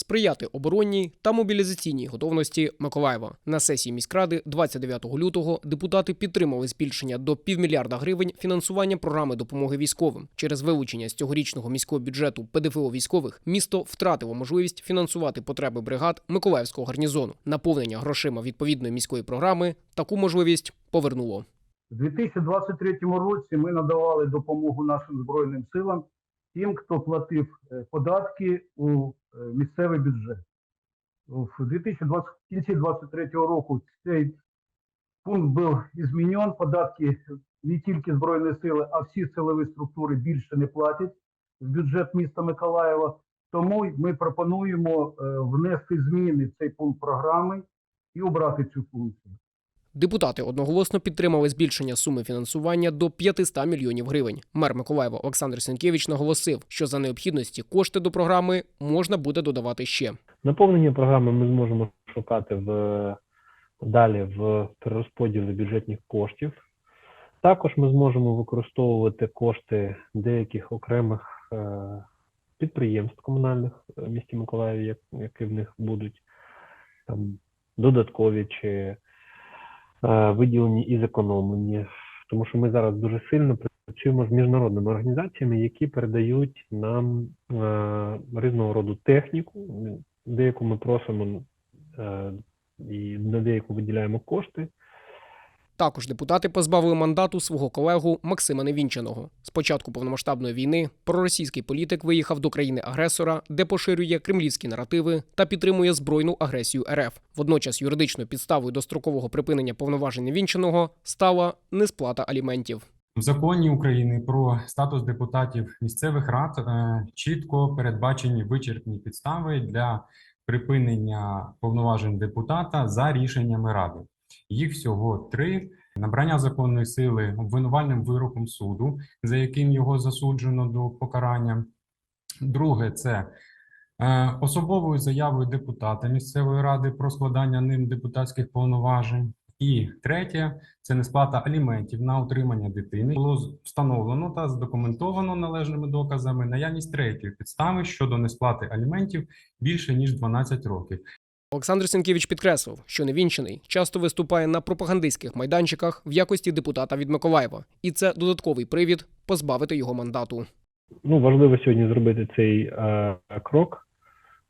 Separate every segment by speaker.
Speaker 1: сприяти оборонній та мобілізаційній готовності Миколаєва. На сесії міськради 29 лютого депутати підтримали збільшення до півмільярда гривень фінансування програми допомоги військовим. Через вилучення з цьогорічного міського бюджету ПДФО військових місто втратило можливість фінансувати потреби бригад Миколаївського гарнізону. Наповнення грошима відповідної міської програми таку можливість повернуло.
Speaker 2: У 2023 році ми надавали допомогу нашим збройним силам тим, хто платив е, податки у е, місцевий бюджет. В 2020, в кінці 2023 року цей пункт був змінен. Податки не тільки Збройні сили, а всі силові структури більше не платять в бюджет міста Миколаєва. Тому ми пропонуємо е, внести зміни в цей пункт програми і обрати цю функцію.
Speaker 1: Депутати одноголосно підтримали збільшення суми фінансування до 500 мільйонів гривень. Мер Миколаєва Олександр Сенкевич наголосив, що за необхідності кошти до програми можна буде додавати ще.
Speaker 3: Наповнення програми ми зможемо шукати в далі в перерозподілі бюджетних коштів. Також ми зможемо використовувати кошти деяких окремих е, підприємств комунальних в місті Миколаєві, які в них будуть там додаткові чи виділені і зекономлені. Тому що ми зараз дуже сильно працюємо з міжнародними організаціями, які передають нам е, різного роду техніку, деяку ми просимо е, і на деяку виділяємо кошти.
Speaker 1: Також депутати позбавили мандату свого колегу Максима Невінченого. З початку повномасштабної війни проросійський політик виїхав до країни-агресора, де поширює кремлівські наративи та підтримує збройну агресію РФ. Водночас юридичною підставою дострокового припинення повноважень Невінченого стала несплата аліментів.
Speaker 4: В законі України про статус депутатів місцевих рад е, чітко передбачені вичерпні підстави для припинення повноважень депутата за рішеннями ради. Їх всього три: набрання законної сили обвинувальним вироком суду, за яким його засуджено до покарання. Друге це е, особовою заявою депутата місцевої ради про складання ним депутатських повноважень. І третє це несплата аліментів на утримання дитини. Було встановлено та задокументовано належними доказами наявність третьої підстави щодо несплати аліментів більше ніж 12 років.
Speaker 1: Олександр Сенкевич підкреслив, що Невінчений часто виступає на пропагандистських майданчиках в якості депутата від Миколаєва, і це додатковий привід позбавити його мандату.
Speaker 3: Ну, важливо сьогодні зробити цей е, крок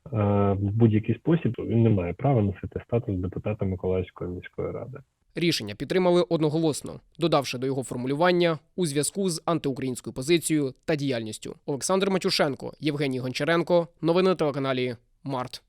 Speaker 3: е, в будь-який спосіб. Він не має права носити статус депутата Миколаївської міської ради.
Speaker 1: Рішення підтримали одноголосно, додавши до його формулювання у зв'язку з антиукраїнською позицією та діяльністю. Олександр Матюшенко, Євгеній Гончаренко. Новини на телеканалі Март.